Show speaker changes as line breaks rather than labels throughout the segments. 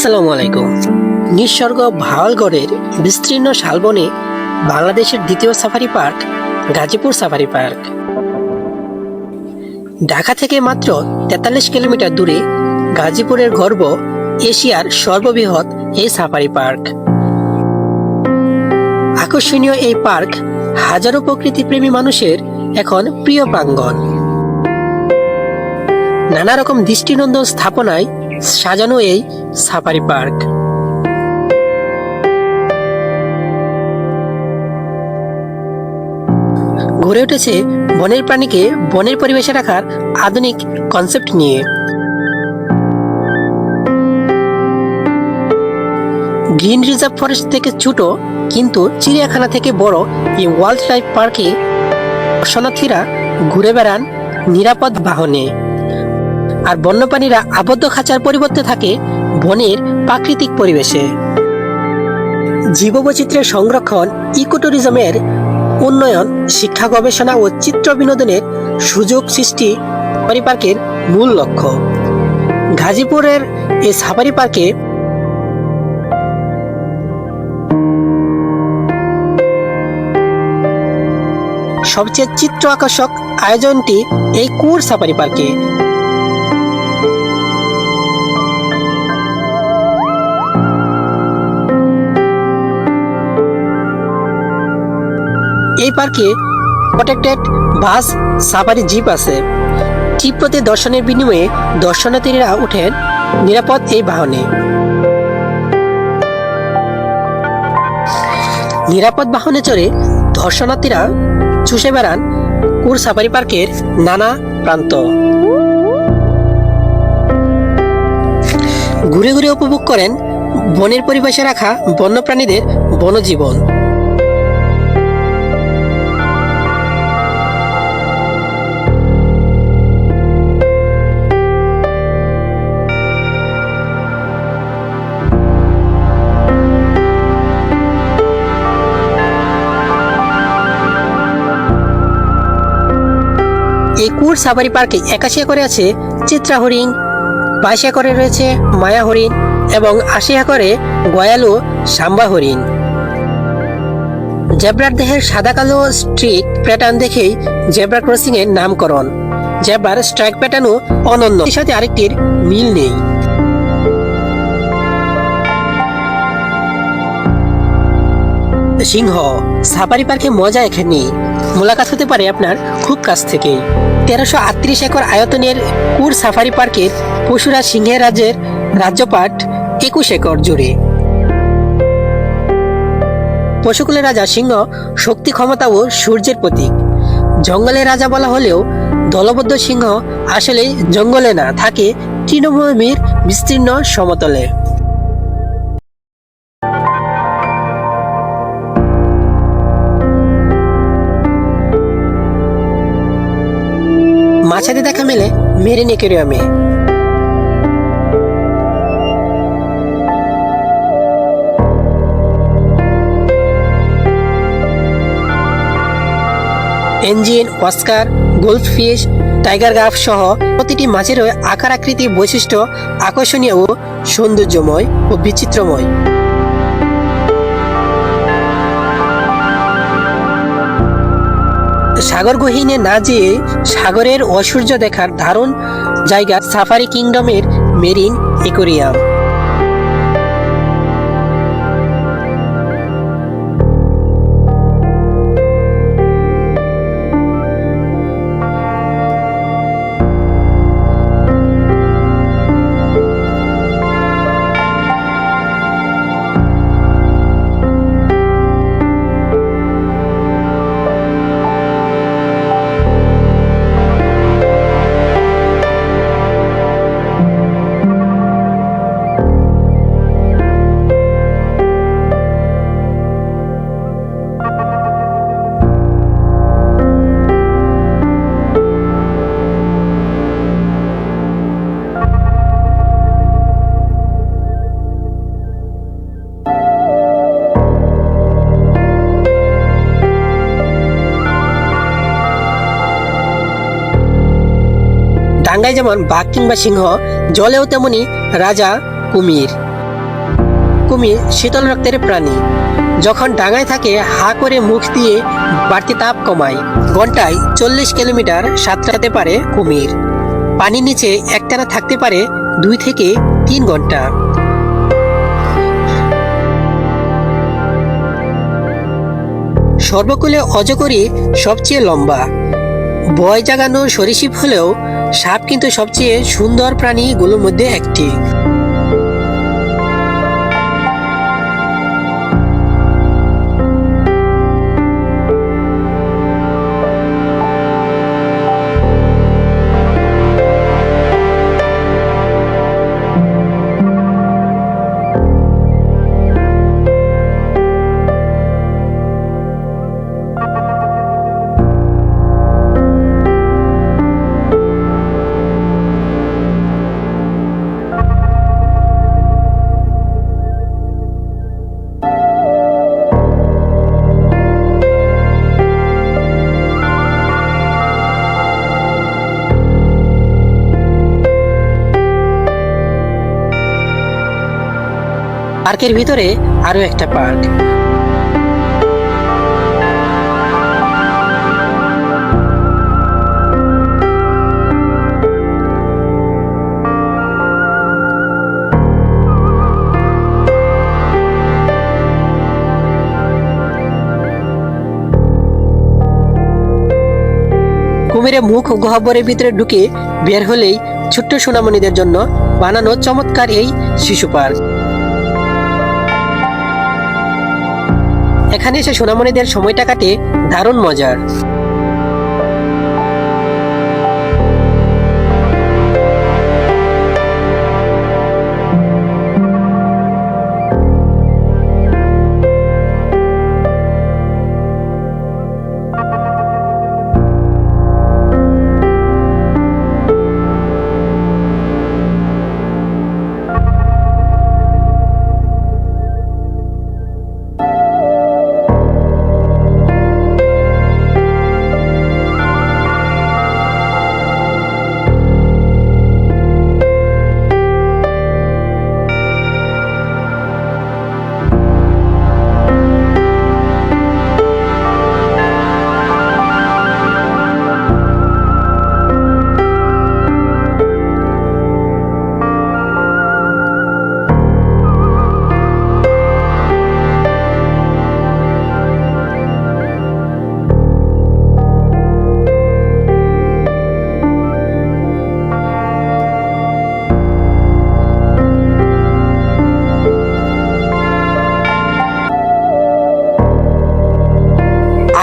আসসালামু আলাইকুম। নিঃসর্গ ভাওয়ালগড়ের বিস্তীর্ণ শালবনে বাংলাদেশের দ্বিতীয় safari park, Gazipur safari park. Dhaka থেকে মাত্র তেতাল্লিশ কিলোমিটার দূরে গাজীপুরের গর্ব এশিয়ার সর্ববৃহৎ এই সাফারি পার্ক। আকর্ষণীয় এই পার্ক হাজারো প্রকৃতিপ্রেমী মানুষের এখন প্রিয় প্রাঙ্গণ। নানা রকম দৃষ্টিনন্দন স্থাপনায় সাজানো এই সাফারি পার্ক। গড়ে উঠেছে বনের প্রাণীকে বনের পরিবেশে রাখার আধুনিক কনসেপ্ট নিয়ে। গ্রিন রিজার্ভ ফরেস্ট থেকে ছোট কিন্তু চিড়িয়াখানা থেকে বড় এই ওয়াইল্ড লাইফ পার্কে দর্শনার্থীরা ঘুরে বেড়ান নিরাপদ বাহনে। আর বন্যপ্রাণীরা আবদ্ধ খাঁচার পরিবর্তে থাকে বনের প্রাকৃতিক পরিবেশে। জীববৈচিত্র্যের সংরক্ষণ ইকোট্যুরিজমের উন্নয়ন, শিক্ষা গবেষণা ও চিত্র বিনোদনের সুযোগ সৃষ্টি সাফারি পার্কের মূল লক্ষ্য। গাজীপুরের এই সাফারি পার্কে সবচেয়ে চিত্র আকর্ষক আয়োজনটি এই কুর সাফারি পার্কে। এই পার্কে প্রোটেক্টেড বাস সাফারি জিপ আছে। প্রতি দর্শনের বিনিময়ে দর্শনার্থীরা ওঠেন নিরাপদ এই বাহনে। নিরাপদ বাহনে চড়ে দর্শনার্থীরা চুষে বেড়ান কুর সাফারি পার্কের নানা প্রান্ত। ঘুরে ঘুরে উপভোগ করেন বনের পরিবেশে রাখা বন্যপ্রাণীদের বনজীবন। কুর সাফারি পার্কে একাশি একরে আছে চিত্রা হরিণ, বাইশ একরে রয়েছে মায়া হরিণ এবং আশি একরে গয়ালু সাম্বা হরিণ। জেব্রার দেহের সাদা কালো স্ট্রিক প্যাটার্ন দেখেই জেব্রা ক্রসিং এর নামকরণ। জেব্রার স্ট্রাইক প্যাটার্নও অনন্য। এর সাথে আরেকটির মিল নেই। সিংহ সাফারি পার্কে মজা এখানে। মোলাকাত হতে পারে আপনার খুব কাছ থেকেই তেরোশো আটত্রিশ একর আয়তনের কুর সাফারি পার্কের পশুরা সিংহের রাজ্যের রাজ্যপাট একুশ একর জুড়ে। পশুকুলের রাজা সিংহ শক্তি ক্ষমতা ও সূর্যের প্রতীক। জঙ্গলের রাজা বলা হলেও দলবদ্ধ সিংহ আসলে জঙ্গলে না থাকে তৃণভূমির বিস্তীর্ণ সমতলে। মেলে মেরিন একুরিয়ামে এঞ্জিন অস্কার গোল্ডফিশ, টাইগার গাফ সহ প্রতিটি মাছের আকার আকৃতি বৈশিষ্ট্য আকর্ষণীয় ও সৌন্দর্যময় ও বিচিত্রময়। সাগর গহীনে না যেয়ে সাগরের ঐশ্বর্য দেখার দারুণ জায়গা সাফারি কিংডমের মেরিন একুরিয়াম। ডাঙ্গায় যেমন বাঘ কিংবা সিংহ, জলেও তেমনি রাজা, কুমির। কুমির শীতল রক্তের প্রাণী। যখন ডাঙায় থাকে, হা করে মুখ দিয়ে বাড়তি তাপ কমায়। ঘন্টায় চল্লিশ কিলোমিটার সাঁতরাতে পারে কুমির। পানির নিচে একটানা থাকতে পারে দুই থেকে তিন ঘণ্টা। সর্বকুলে অজগরই সবচেয়ে লম্বা। ভয় জাগানো সরীসৃপ হলেও সাপ কিন্তু সবচেয়ে সুন্দর প্রাণীগুলোর মধ্যে একটি। পার্কের ভিতরে আরও একটা পার্ক। কুমিরে মুখ গহ্বরের ভিতরে ঢুকে বের হলেই ছোট্ট সোনামণিদের জন্য বানানো চমৎকার এই শিশু পার্ক। এখানে এসে সোনামণিদের সময়টা কাটে দারুণ মজার।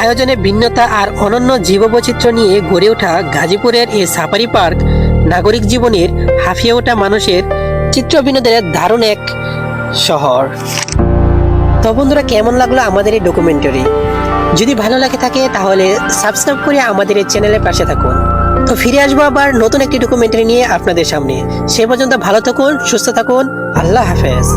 আয়োজনে ভিন্নতা আর অনন্য জীববৈচিত্র্য নিয়ে গড়ে ওঠা গাজীপুরের এই সাফারি পার্ক নাগরিক জীবনের হাঁফিয়ে ওঠা মানুষের চিত্র বিনোদনের দারুণ এক শহর। তো বন্ধুরা, কেমন লাগল আমাদের এই ডকুমেন্টারি যদি ভালো লাগে থাকে, তাহলে সাবস্ক্রাইব করে আমাদের এই চ্যানেলের পাশে থাকুন। তো ফিরে আসব আবার নতুন একটি ডকুমেন্টারি নিয়ে আপনাদের সামনে। সে পর্যন্ত ভালো থাকুন, সুস্থ থাকুন, আল্লাহ হাফেজ।